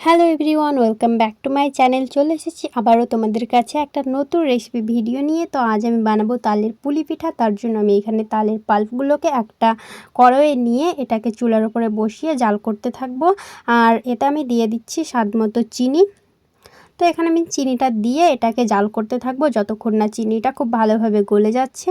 Hello everyone welcome back to my channel চলে এসেছি আবারও তোমাদের কাছে একটা নতুন রেসিপি ভিডিও নিয়ে। তো আজ আমি বানাবো তালের পুলি পিঠা। তার জন্য আমি এখানে তালের পাল্পগুলোকে একটা কড়াইয়ে নিয়ে এটাকে চুলার উপরে বসিয়ে জাল করতে থাকব। আর এটা আমি দিয়ে দিচ্ছি স্বাদ মতো চিনি। তো এখানে আমি চিনিটা দিয়ে এটাকে জাল করতে থাকব। যতক্ষণ না চিনিটা খুব ভালোভাবে গলে যাচ্ছে।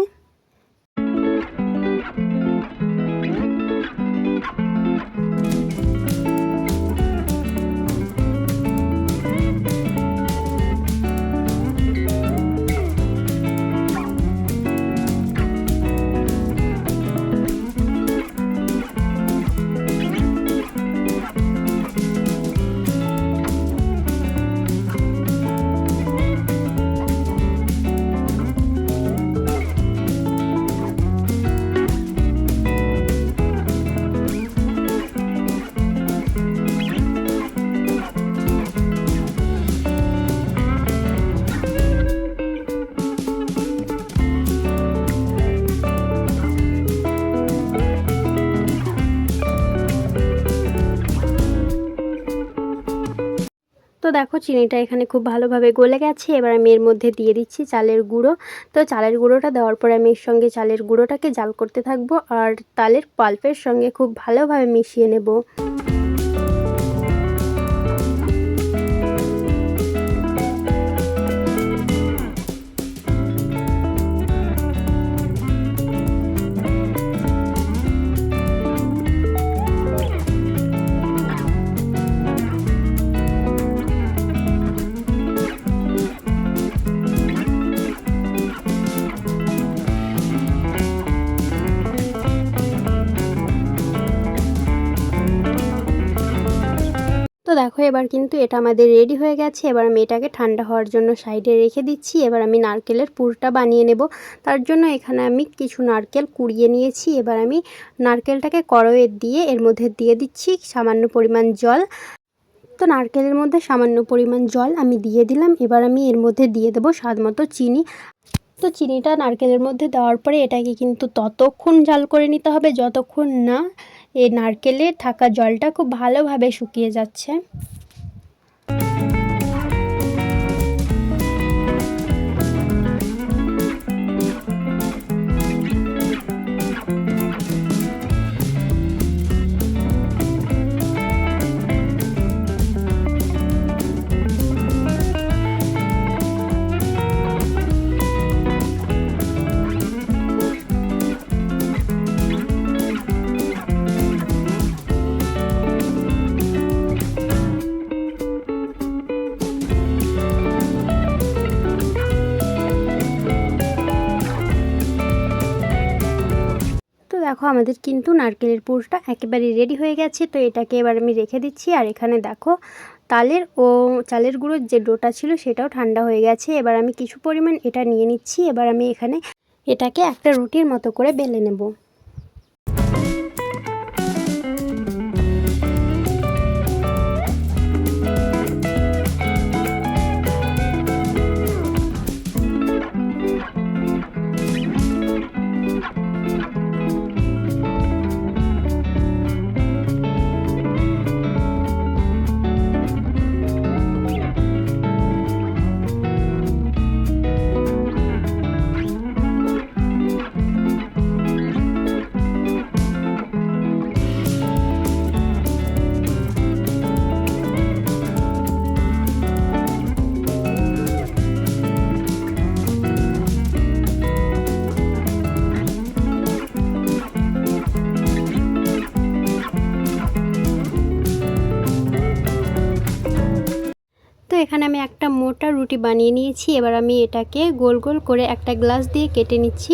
তো দেখো চিনিটা এখানে খুব ভালোভাবে গলে গেছে। এবার আমি এর মধ্যে দিয়ে দিচ্ছি চালের গুঁড়ো। তো চালের গুঁড়োটা দেওয়ার পরে আমি এর সঙ্গে চালের গুঁড়োটাকে জাল করতে থাকব। আর তালের পাল্পের সঙ্গে খুব ভালোভাবে মিশিয়ে নেব। দেখো, এবার কিন্তু এটা আমাদের রেডি হয়ে গেছে। এবার আমি এটাকে ঠান্ডা হওয়ার জন্য সাইডে রেখে দিচ্ছি। এবার আমি নারকেলের পুরটা বানিয়ে নেব। তার জন্য এখানে আমি কিছু নারকেল কুড়িয়ে নিয়েছি। এবার আমি নারকেলটাকে কড়াইয়ে দিয়ে এর মধ্যে দিয়ে দিচ্ছি সামান্য পরিমাণ জল। তো নারকেলের মধ্যে সামান্য পরিমাণ জল আমি দিয়ে দিলাম। এবার আমি এর মধ্যে দিয়ে দেবো স্বাদ মতো চিনি। তো চিনিটা নারকেলের মধ্যে দেওয়ার পরে এটাকে কিন্তু ততক্ষণ জাল করে নিতে হবে। যতক্ষণ না এই নারকেলে থাকা জলটা খুব ভালোভাবে শুকিয়ে যাচ্ছে। দেখো, আমাদের কিন্তু নারকেলের পুরটা একেবারে রেডি হয়ে গেছে। তো এটাকে এবার আমি রেখে দিচ্ছি। আর এখানে দেখো, তালের ও চালের গুঁড়োর যে ডোটা ছিল, সেটাও ঠান্ডা হয়ে গেছে। এবার আমি কিছু পরিমাণ এটা নিয়ে নিচ্ছি। এবার আমি এখানে এটাকে একটা রুটির মতো করে বেলে নেব। এখানে আমি একটা মোটা রুটি বানিয়ে নিয়েছি। এবার আমি এটাকে গোল গোল করে একটা গ্লাস দিয়ে কেটে নিচ্ছি।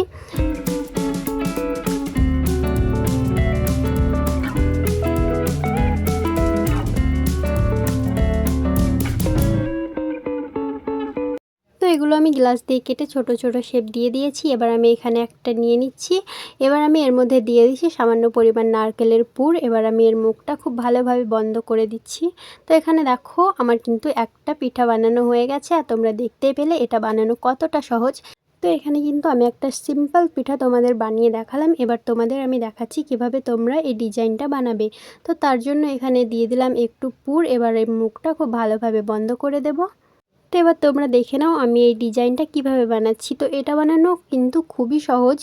এগুলো আমি গ্লাস দিয়ে কেটে ছোট ছোট শেপ দিয়ে দিয়েছি। এবার আমি এখানে একটা নিয়ে নিচ্ছি। এবার আমি এর মধ্যে দিয়ে দিচ্ছি সামান্য পরিমাণ নারকেলের পুর। এবার আমি এর মুখটা খুব ভালোভাবে বন্ধ করে দিচ্ছি। তো এখানে দেখো, আমার কিন্তু একটা পিঠা বানানো হয়ে গেছে আর তোমরা দেখতেই পেলে এটা বানানো কতটা সহজ। তো এখানে কিন্তু আমি একটা সিম্পল পিঠা তোমাদের বানিয়ে দেখালাম। এবার তোমাদের আমি দেখাচ্ছি কীভাবে তোমরা এই ডিজাইনটা বানাবে। তো তার জন্য এখানে দিয়ে দিলাম একটু পুর। এবার এই মুখটা খুব ভালোভাবে বন্ধ করে দেব। তো এবার তোমরা দেখে নাও আমি এই ডিজাইনটা কীভাবে বানাচ্ছি। তো এটা বানানো কিন্তু খুবই সহজ।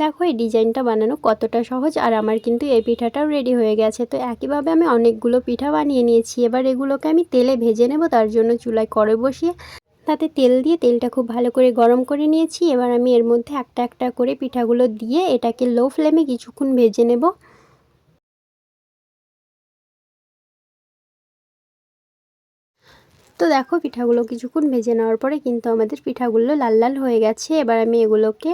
দেখো এই ডিজাইনটা বানানো কতটা সহজ আর আমার কিন্তু এই পিঠাটাও রেডি হয়ে গেছে। তো একইভাবে আমি অনেকগুলো পিঠা বানিয়ে নিয়েছি। এবার এগুলোকে আমি তেলে ভেজে নেব, তার জন্য চুলায় করে বসিয়ে তাতে তেল দিয়ে তেলটা খুব ভালো করে গরম করে নিয়েছি। এবার আমি এর মধ্যে একটা একটা করে পিঠাগুলো দিয়ে এটাকে লো ফ্লেমে কিছুক্ষণ ভেজে নেব। তো দেখো পিঠাগুলো কিছুক্ষণ ভেজে নেওয়ার পরে কিন্তু আমাদের পিঠাগুলো লাল লাল হয়ে গেছে। এবার আমি এগুলোকে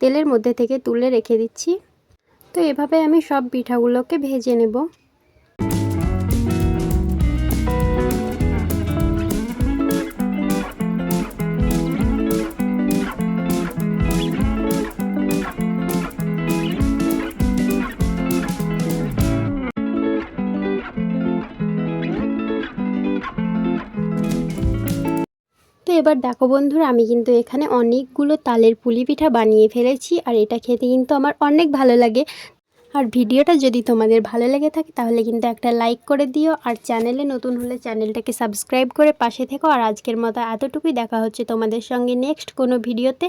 তেলের মধ্যে থেকে তুলে রেখে দিচ্ছি। তো এভাবে আমি সব পিঠাগুলোকে ভেজে নেব। এবার দেখো বন্ধুরা, আমি কিন্তু এখানে অনেকগুলো তালের পুলি পিঠা বানিয়ে ফেলেছি আর এটা খেতে কিন্তু আমার অনেক ভালো লাগে। আর ভিডিওটা যদি তোমাদের ভালো লেগে থাকে তাহলে কিন্তু একটা লাইক করে দিও আর চ্যানেলে নতুন হলে চ্যানেলটাকে সাবস্ক্রাইব করে পাশে থেকো। আর আজকের মতো এতটুকুই, দেখা হচ্ছে তোমাদের সঙ্গে নেক্সট কোনো ভিডিওতে।